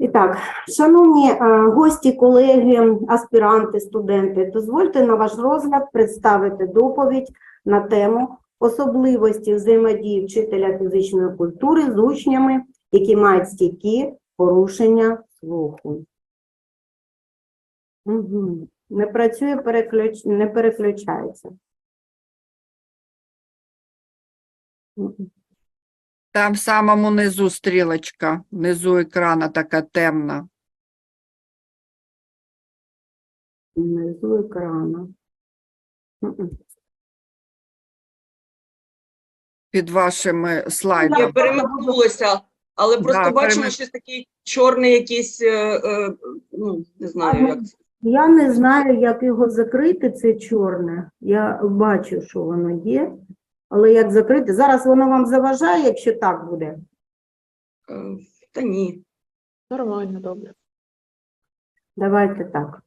І так, шановні е, гості, колеги, аспіранти, студенти, дозвольте на ваш розгляд представити доповідь на тему особливості взаємодії вчителя фізичної культури з учнями, які мають стійкі порушення слуху. Угу. Не працює, переключ... не переключається. Там в самому низу стрілочка, внизу екрана така темна. Внизу екрану. Під вашими Я слайдами. перемкнулася, але просто Да, бачила перемик- щось такий чорний якийсь, е, е, ну, не знаю, як. Я не знаю, як його закрити, це чорне. Я бачу, що воно є, але як закрити? Зараз воно вам заважає, якщо так буде. Е, Та ні. Нормально, добре. Давайте так.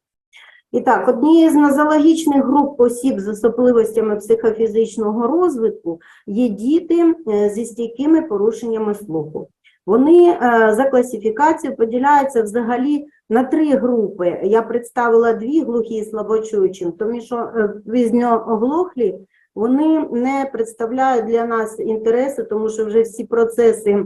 І так, однією з нозологічних груп осіб з особливостями психофізичного розвитку є діти е, зі стійкими порушеннями слуху. Вони е, за класифікацією поділяються взагалі на три групи. Я представила дві глухі і слабочуючі, тому що пізньооглохлі вони не представляють для нас інтересу, тому що вже всі процеси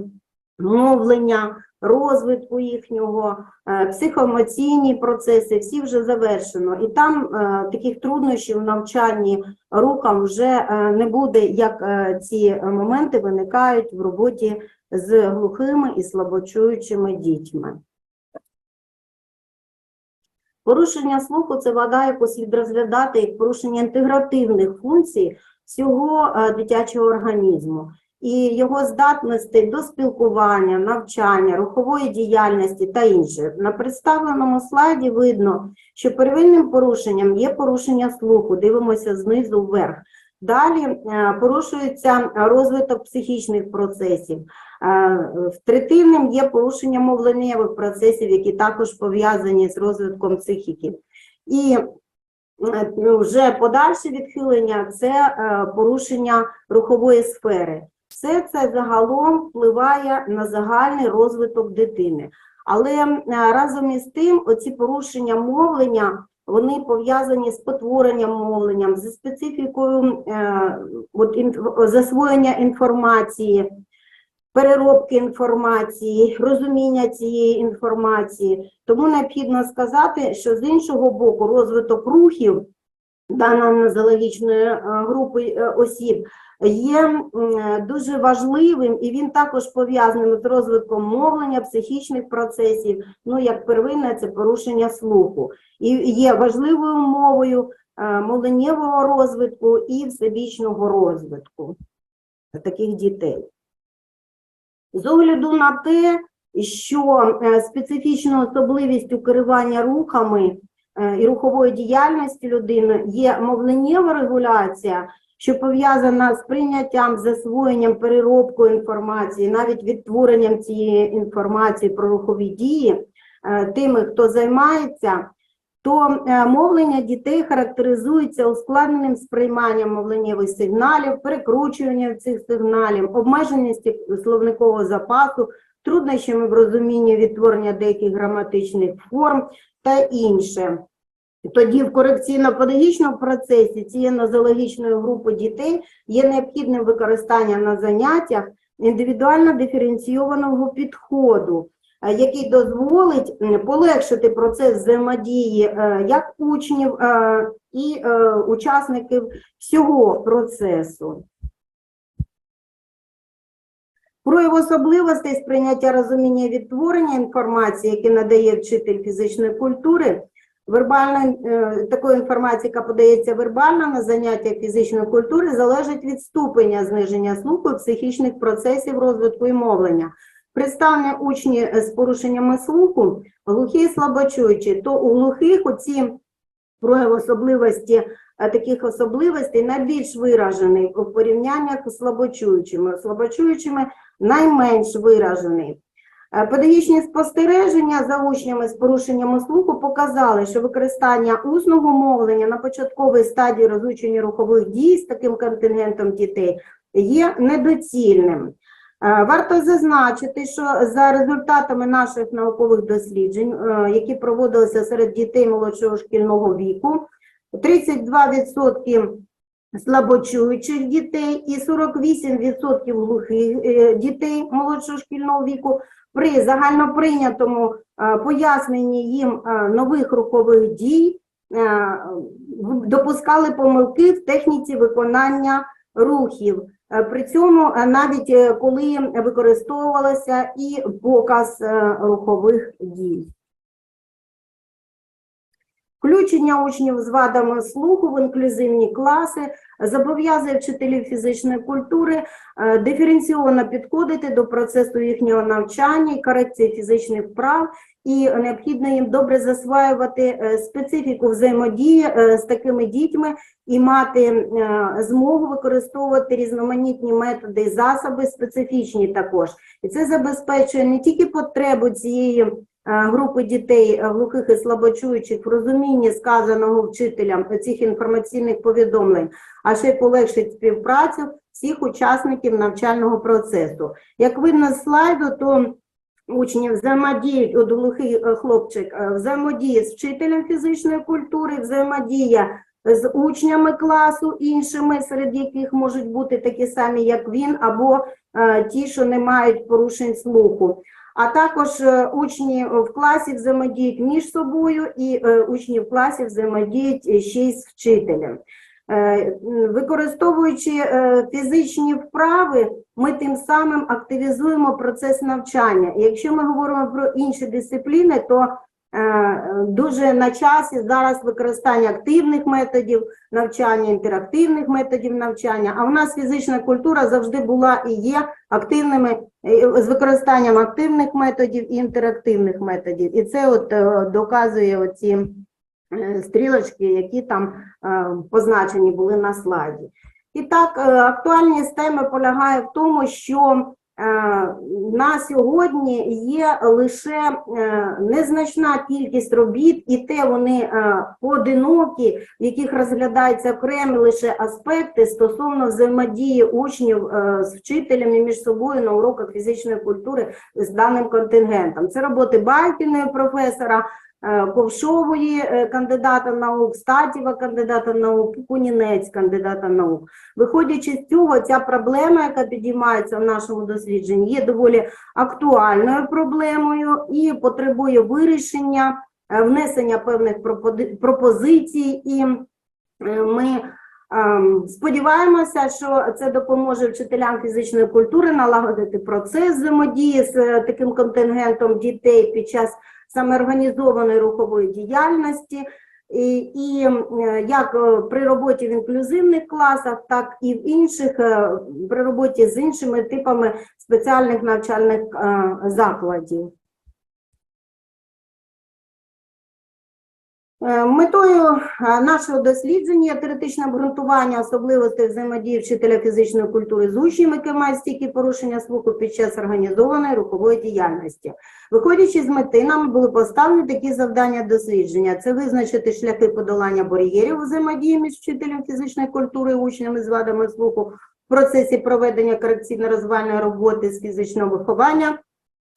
мовлення, розвитку їхнього, е, психоемоційні процеси, всі вже завершено. І там е, таких труднощів в навчанні рухам вже е, не буде, як ці моменти виникають в роботі з глухими і слабочуючими дітьми. Порушення слуху це вода, яку слід розглядати як порушення інтегративних функцій всього е, дитячого організму і його здатності до спілкування, навчання, рухової діяльності та інше. На представленому слайді видно, що первинним порушенням є порушення слуху. Дивимося знизу вверх. Далі е, порушується розвиток психічних процесів. Е, Третинним є порушення мовленнєвих процесів, які також пов'язані з розвитком психіки. І е, вже подальше відхилення це е, порушення рухової сфери. Все це загалом впливає на загальний розвиток дитини. Але разом із тим, оці порушення мовлення вони пов'язані з потворенням мовленням, зі специфікою е, от, інф- засвоєння інформації, переробки інформації, розуміння цієї інформації. Тому необхідно сказати, що з іншого боку розвиток рухів даної нозологічної е, групи е, осіб є дуже важливим, і він також пов'язаний з розвитком мовлення, психічних процесів, ну як первинне, це порушення слуху. І є важливою мовою е, мовленнєвого розвитку і всебічного розвитку таких дітей. З огляду на те, що е, специфічною особливістю керування рухами е, і рухової діяльності людини є мовленнєва регуляція, що пов'язана з прийняттям, засвоєнням, переробкою інформації, навіть відтворенням цієї інформації про рухові дії е, тими, хто займається, то е, мовлення дітей характеризується ускладненим сприйманням мовленнєвих сигналів, перекручуванням цих сигналів, обмеженістю словникового запасу, труднощами в розумінні відтворення деяких граматичних форм та інше. Тоді в корекційно-педагогічному процесі цієї нозологічної групи дітей є необхідним використання на заняттях індивідуально диференційованого підходу, який дозволить полегшити процес взаємодії е, як учнів е, і е, учасників всього процесу. Прояв особливостей сприйняття розуміння відтворення інформації, які надає вчитель фізичної культури, вербальна, е, такої інформації, яка подається вербально на заняття фізичної культури, залежить від ступеня зниження слуху психічних процесів розвитку і мовлення. Представлені учні з порушеннями слуху, глухі і слабочуючі, то у глухих оці прояв особливості е, таких особливостей найбільш виражений у порівняннях з слабочуючими. Слабочуючими найменш виражений. Е, Педагогічні спостереження за учнями з порушеннями слуху показали, що використання усного мовлення на початковій стадії розучення рухових дій з таким контингентом дітей є недоцільним. Е, Варто зазначити, що за результатами наших наукових досліджень, е, які проводилися серед дітей молодшого шкільного віку, 32% слабочуючих дітей і 48% глухих е, дітей молодшого шкільного віку при загальноприйнятому поясненні їм нових рухових дій допускали помилки в техніці виконання рухів. Е, При цьому е, навіть е, коли використовувалося і показ рухових дій. Включення учнів з вадами слуху в інклюзивні класи зобов'язує вчителів фізичної культури е, диференційовано підходити до процесу їхнього навчання і корекції фізичних вправ, і необхідно їм добре засваювати е, специфіку взаємодії е, з такими дітьми і мати змогу використовувати різноманітні методи і засоби, специфічні також. І це забезпечує не тільки потребу цієї групи дітей е, глухих і слабочуючих в розумінні сказаного вчителям цих інформаційних повідомлень, а ще й полегшить співпрацю всіх учасників навчального процесу. Як видно з слайду, то учні взаємодіють, от глухий е, хлопчик е, взаємодіє з вчителем фізичної культури, взаємодія з учнями класу іншими, серед яких можуть бути такі самі, як він, або е, ті, що не мають порушень слуху. А також е, учні в класі взаємодіють між собою, і е, учні в класі взаємодіють ще й з вчителем. Е, Використовуючи е, фізичні вправи, ми тим самим активізуємо процес навчання. Якщо ми говоримо про інші дисципліни, то е, дуже на часі зараз використання активних методів навчання, інтерактивних методів навчання. А в нас фізична культура завжди була і є активними е, з використанням активних методів і інтерактивних методів. І це от е, доказує оці е, стрілочки, які там е, позначені були на слайді. І так, е, актуальність теми полягає в тому, що е, на сьогодні є лише е, незначна кількість робіт, і те вони е, поодинокі, в яких розглядаються окремі лише аспекти стосовно взаємодії учнів е, з вчителями між собою на уроках фізичної культури з даним контингентом. Це роботи Байкіної професора, е, Ковшової е, кандидата наук, Статєва кандидата наук, Кунінець кандидата наук. Виходячи з цього, ця проблема, яка підіймається в нашому дослідженні, є доволі актуальною проблемою і потребує вирішення, е, внесення певних пропозицій, і е, ми сподіваємося, що це допоможе вчителям фізичної культури налагодити процес взаємодії з е, таким контингентом дітей під час самоорганізованої рухової діяльності. І, і е, як е, при роботі в інклюзивних класах, так і в інших е, при роботі з іншими типами спеціальних навчальних закладів. Метою е, нашого дослідження теоретичне обґрунтування особливостей взаємодії вчителя фізичної культури з учнями, які мають стійкі порушення слуху під час організованої рухової діяльності. Виходячи з мети, нам були поставлені такі завдання дослідження: це визначити шляхи подолання бар'єрів взаємодії між вчителем фізичної культури і учнями з вадами слуху в процесі проведення корекційно-розвивальної роботи з фізичного виховання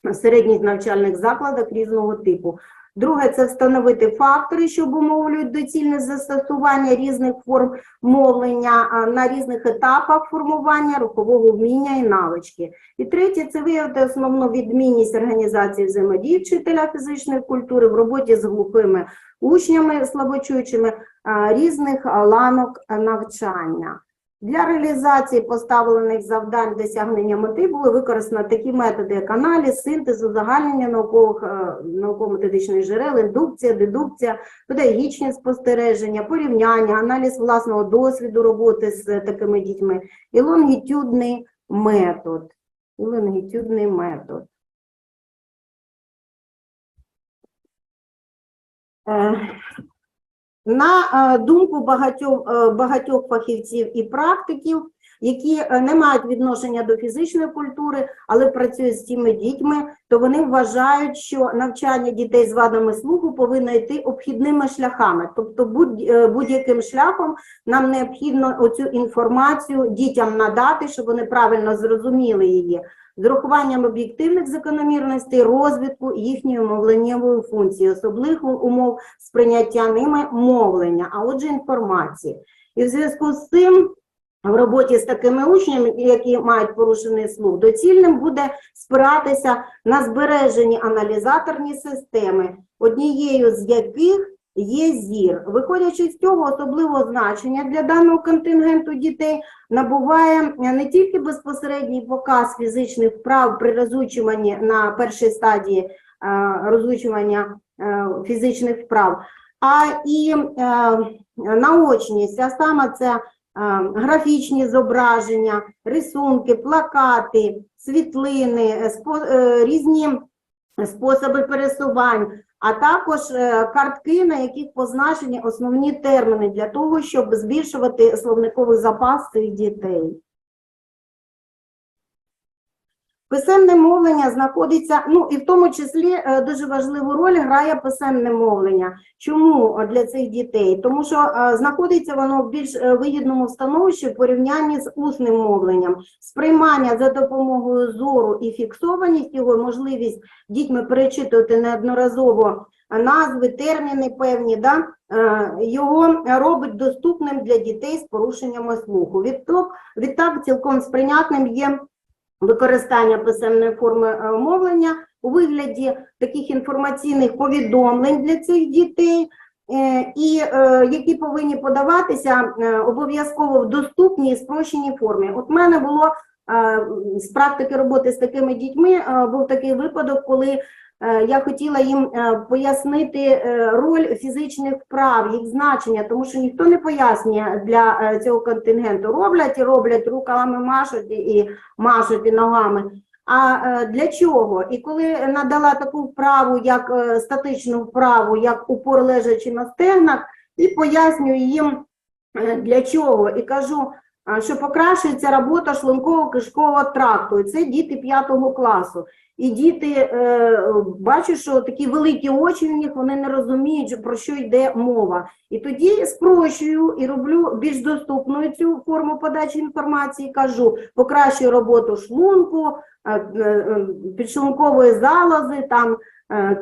в середніх навчальних закладах різного типу. Друге це встановити фактори, що обумовлюють доцільне застосування різних форм мовлення на різних етапах формування рухового вміння і навички. І третє це виявити основну відмінність організації взаємодії вчителя фізичної культури в роботі з глухими учнями слабочуючими різних ланок навчання. Для реалізації поставлених завдань досягнення мети були використані такі методи, як аналіз, синтез, узагальнення наукових, е, науково-методичних джерел, індукція, дедукція, педагогічні спостереження, порівняння, аналіз власного досвіду роботи з такими дітьми і лонгітюдний метод. І лонгітюдний метод. На е, думку багатьох, е, багатьох фахівців і практиків, які е, не мають відношення до фізичної культури, але працюють з цими дітьми, то вони вважають, що навчання дітей з вадами слуху повинно йти обхідними шляхами. Тобто будь- будь-яким шляхом нам необхідно оцю інформацію дітям надати, щоб вони правильно зрозуміли її. З урахуванням об'єктивних закономірностей розвитку їхньої мовленнєвої функції, особливих умов сприйняття ними мовлення, а отже інформації. І в зв'язку з цим в роботі з такими учнями, які мають порушений слух, доцільним буде спиратися на збережені аналізаторні системи, однією з яких є зір. Виходячи з цього, особливого значення для даного контингенту дітей набуває не тільки безпосередній показ фізичних вправ при розучуванні на першій стадії е, розучування е, фізичних вправ, а і е, наочність, а саме це е, графічні зображення, рисунки, плакати, світлини, е, е, різні способи пересувань, а також е, картки, на яких позначені основні терміни для того, щоб збільшувати словниковий запас цих дітей. Писемне мовлення знаходиться, ну і в тому числі е, дуже важливу роль грає писемне мовлення. Чому е, для цих дітей? Тому що е, знаходиться воно в більш вигідному становищі в порівнянні з усним мовленням. Сприймання за допомогою зору і фіксованість його, можливість дітьми перечитувати неодноразово назви, терміни певні, да, його робить доступним для дітей з порушеннями слуху. Відтак, відтак цілком сприйнятним є використання писемної форми е, мовлення у вигляді таких інформаційних повідомлень для цих дітей, е, і е, які повинні подаватися обов'язково в доступній і спрощеній формі. От в мене було з практики роботи з такими дітьми був такий випадок, коли я хотіла їм е, пояснити е, роль фізичних вправ, їх значення, тому що ніхто не пояснює для е, цього контингенту. Роблять і роблять, руками машуть і- машуть і ногами. А е, для чого? І коли надала таку вправу, як е, статичну вправу, як упор лежачи на стегнах, і пояснюю їм е, для чого. І кажу, що покращується робота шлунково-кишкового тракту. І це діти 5 класу. І діти, е, бачу, що такі великі очі у них, вони не розуміють, про що йде мова. І тоді спрощую і роблю більш доступною цю форму подачі інформації, кажу, покращую роботу шлунку, е, е, підшлункової залози, там,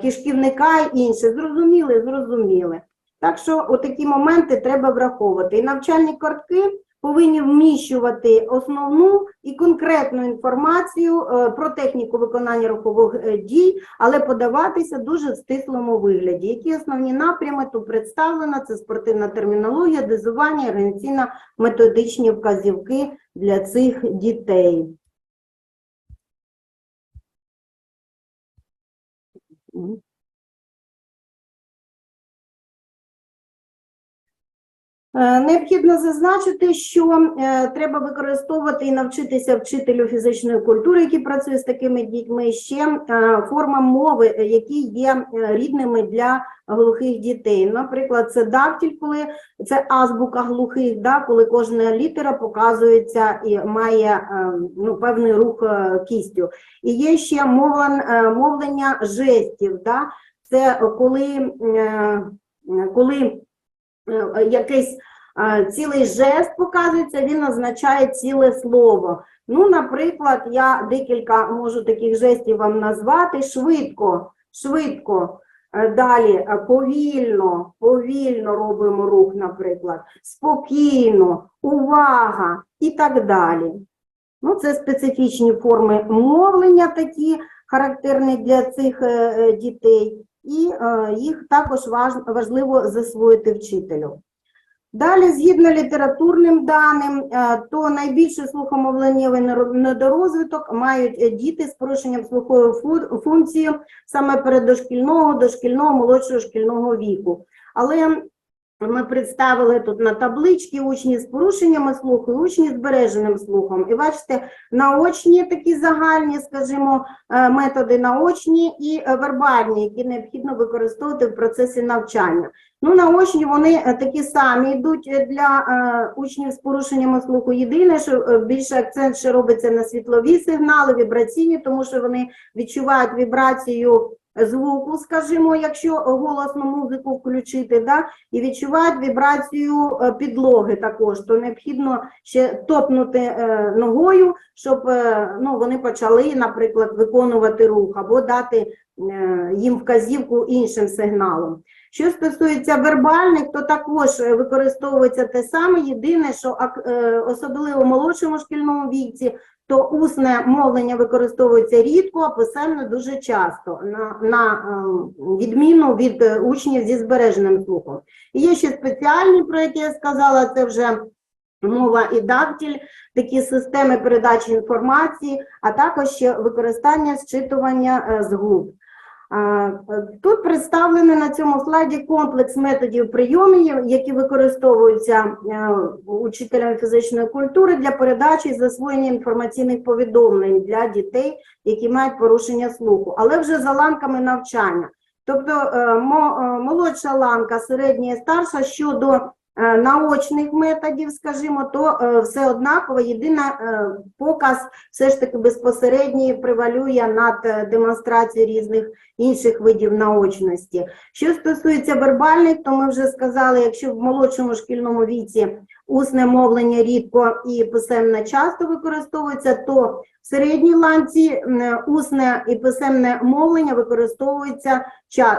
кишківника і інше. Зрозуміли, зрозуміли. Так що отакі моменти треба враховувати. І навчальні картки повинні вміщувати основну і конкретну інформацію е, про техніку виконання рухових е, дій, але подаватися дуже в стислому вигляді. Які основні напрями тут представлено? Це спортивна термінологія, дозування, організаційно-методичні вказівки для цих дітей. Мгм. Необхідно зазначити, що е, треба використовувати і навчитися вчителю фізичної культури, який працює з такими дітьми, ще е, формам мови, е, які є е, рідними для глухих дітей. Наприклад, це дактиль, коли це азбука глухих, да, коли кожна літера показується і має е, ну, певний рух е, кістю. І є ще мовлен- е, мовлення жестів. Да, це коли, е, коли е, якийсь е, цілий жест показується, він означає ціле слово. Ну, наприклад, я декілька можу таких жестів вам назвати. Швидко, швидко. Е, Далі е, повільно, повільно робимо рух, наприклад, спокійно, увага і так далі. Ну, це специфічні форми мовлення, такі характерні для цих е, дітей, і їх також важливо засвоїти вчителю. Далі, згідно літературним даним, е, то найбільший слухомовленнєвий недорозвиток мають е, діти з порушенням слухової фу- функції саме переддошкільного, дошкільного, молодшого шкільного віку. Але ми представили тут на табличці учні з порушеннями слуху і учні з збереженим слухом. І бачите, наочні такі загальні, скажімо, е, методи наочні і е, вербальні, які необхідно використовувати в процесі навчання. Ну, наочні вони е, такі самі йдуть для учнів з порушеннями слуху. Єдине, що більше акцент ще робиться на світлові сигнали, вібраційні, тому що вони відчувають вібрацію звуку, скажімо, якщо голосну музику включити, да, і відчувають вібрацію е, підлоги також, то необхідно ще топнути е, ногою, щоб е, ну, вони почали, наприклад, виконувати рух або дати їм вказівку іншим сигналом. Що стосується вербальних, то також використовується те саме. Єдине, що особливо в молодшому шкільному віці, то усне мовлення використовується рідко, а писемно дуже часто, на, на е, відміну від е, учнів зі збереженим слухом. Є ще спеціальні, про які я сказала, це вже мова і дактіль, такі системи передачі інформації, а також ще використання зчитування е, з губ. А, е, Тут представлений на цьому слайді комплекс методів прийомів, які використовуються е, учителями фізичної культури для передачі і засвоєння інформаційних повідомлень для дітей, які мають порушення слуху, але вже за ланками навчання. Тобто е, е, молодша ланка, середня і старша щодо наочних методів, скажімо, то е, все однаково. Єдине е, показ все ж таки безпосередньо превалює над е, демонстрацією різних інших видів наочності. Що стосується вербальних, то ми вже сказали, якщо в молодшому шкільному віці усне мовлення рідко і писемне часто використовується, то в середній ланці усне і писемне мовлення використовується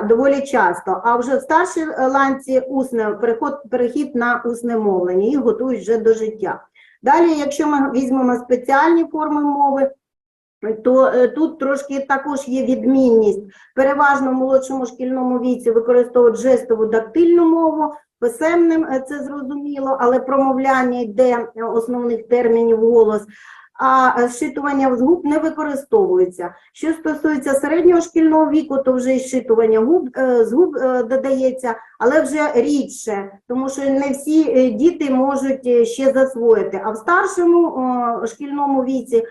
доволі часто, а вже в старшій е, ланці усне переход, перехід на усне мовлення, їх готують вже до життя. Далі, якщо ми візьмемо спеціальні форми мови, то е, тут трошки також є відмінність. Переважно в молодшому шкільному віці використовують жестову дактильну мову, писемним е, це зрозуміло, але промовляння йде е, основних термінів голос. А зчитування з губ не використовується. Що стосується середнього шкільного віку, то вже і губ з губ додається, але вже рідше, тому що не всі діти можуть ще засвоїти. А в старшому шкільному віці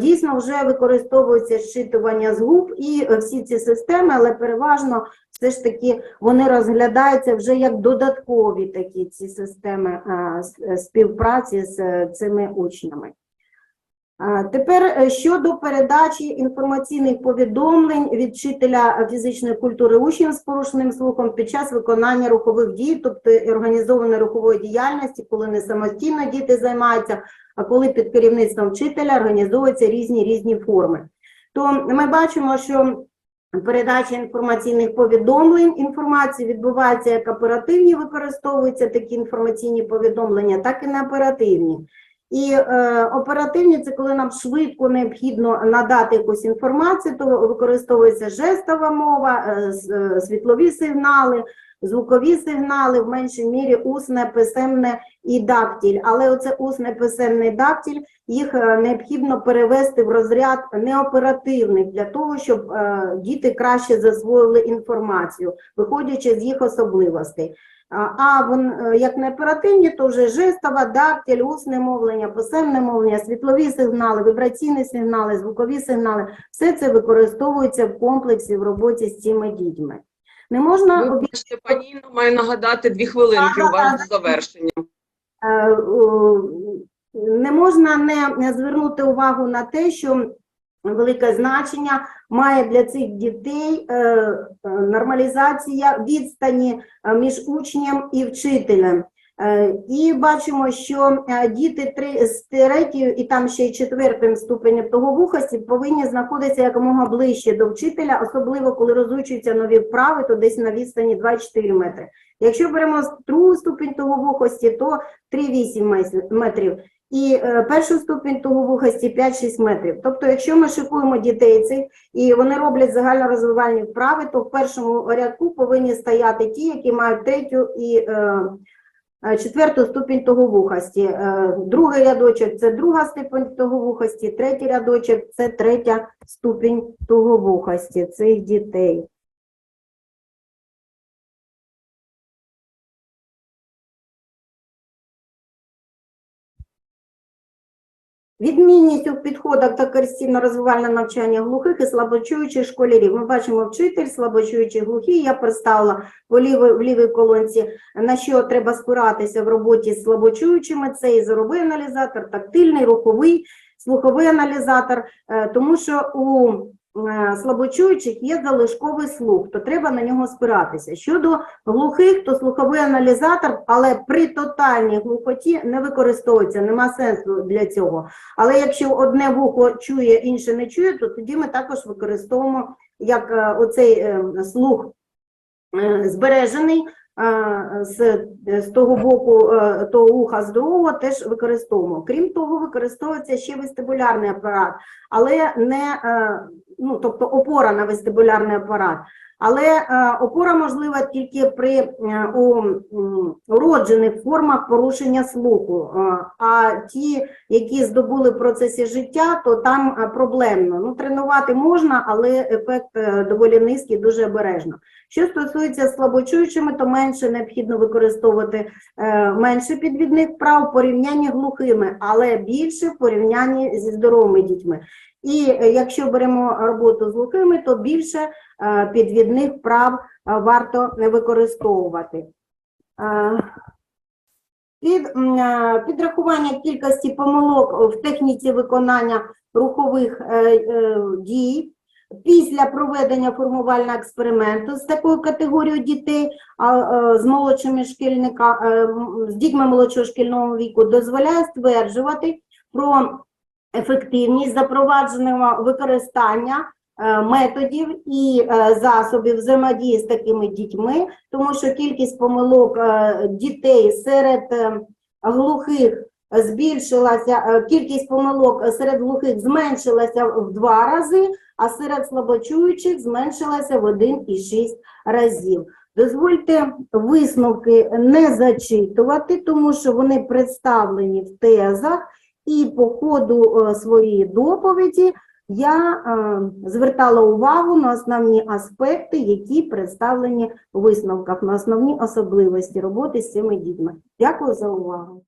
дійсно вже використовується зчитування з губ і е, всі ці системи, але переважно все ж таки вони розглядаються вже як додаткові такі ці системи е, е, співпраці з е, цими учнями. Тепер е, щодо передачі інформаційних повідомлень від вчителя фізичної культури учнів з порушеним слухом під час виконання рухових дій, тобто організованої рухової діяльності, коли не самостійно діти займаються, а коли під керівництвом вчителя організовуються різні різні форми. То ми бачимо, що передача інформаційних повідомлень, інформації відбувається як оперативні, використовуються такі інформаційні повідомлення, так і неоперативні. І е, оперативні це коли нам швидко необхідно надати якусь інформацію, то використовується жестова мова, е, е, світлові сигнали, звукові сигнали, в меншій мірі усне, писемне і дактиль. Але оце усне, писемне і дактиль, їх е, необхідно перевести в розряд неоперативних для того, щоб е, діти краще засвоїли інформацію, виходячи з їх особливостей. А е, як не оперативні, то вже жестова, дактиль, усне мовлення, писемне мовлення, світлові сигнали, вібраційні сигнали, звукові сигнали – все це використовується в комплексі в роботі з цими дітьми. Не можна обі- Вибачте, пані нагадати дві хвилинки у вас до завершення. е, не можна не звернути увагу на те, що велике значення має для цих дітей е, е, нормалізація відстані е, між учнем і вчителем. І бачимо, що діти три, з третьою і там ще й четвертим ступенем тоговухості повинні знаходитися якомога ближче до вчителя, особливо коли розучуються нові вправи, то десь на відстані 2-4 метри. Якщо беремо другу ступінь тоговухості, то 3-8 метрів. І е, першу ступінь туговухості 5-6 метрів. Тобто, якщо ми шикуємо дітей цих і вони роблять загальнорозвивальні вправи, то в першому рядку повинні стояти ті, які мають третю і е, е, четверту ступінь туговухості. Е, другий рядочок це друга ступінь туговухості, третій рядочок це третя ступінь туговухості цих дітей. Відмінність у підходах та корекційно-розвивального навчання глухих і слабочуючих школярів. Ми бачимо вчитель, слабочуючий глухий. Я представила в лівій, в лівій колонці, на що треба спиратися в роботі з слабочуючими. Це і зоровий аналізатор, тактильний, руховий, слуховий аналізатор, Е, тому що у слабочуючих є залишковий слух, то треба на нього спиратися. Щодо глухих, то слуховий аналізатор, але при тотальній глухоті не використовується, нема сенсу для цього. Але якщо одне вухо чує, інше не чує, то тоді ми також використовуємо як е, оцей е, слух е, збережений е, з, з того боку е, того уха здорового теж використовуємо. Крім того, використовується ще вестибулярний апарат, але не е, ну, тобто опора на вестибулярний апарат. Але е, опора можлива тільки при е, уроджених формах порушення слуху. Е, а ті, які здобули в процесі життя, то там проблемно. Ну, тренувати можна, але ефект доволі низький, дуже обережно. Що стосується слабочуючими, то менше необхідно використовувати менше підвідних прав в порівнянні глухими, але більше в порівнянні зі здоровими дітьми. І е, якщо беремо роботу з глухими, то більше е, підвідних прав е, варто використовувати. Під, підрахування кількості помилок в техніці виконання рухових дій після проведення формувального експерименту з такою категорією дітей, з молодшими шкільника, з дітьми молодшого шкільного віку дозволяє стверджувати про ефективність запровадженого використання е, методів і е, засобів взаємодії з такими дітьми, тому що кількість помилок е, дітей серед глухих збільшилася, кількість помилок серед глухих зменшилася в два рази, а серед слабочуючих зменшилася в 1,6 разів. Дозвольте висновки не зачитувати, тому що вони представлені в тезах, і по ходу е, своєї доповіді я е, звертала увагу на основні аспекти, які представлені у висновках, на основні особливості роботи з цими дітьми. Дякую за увагу.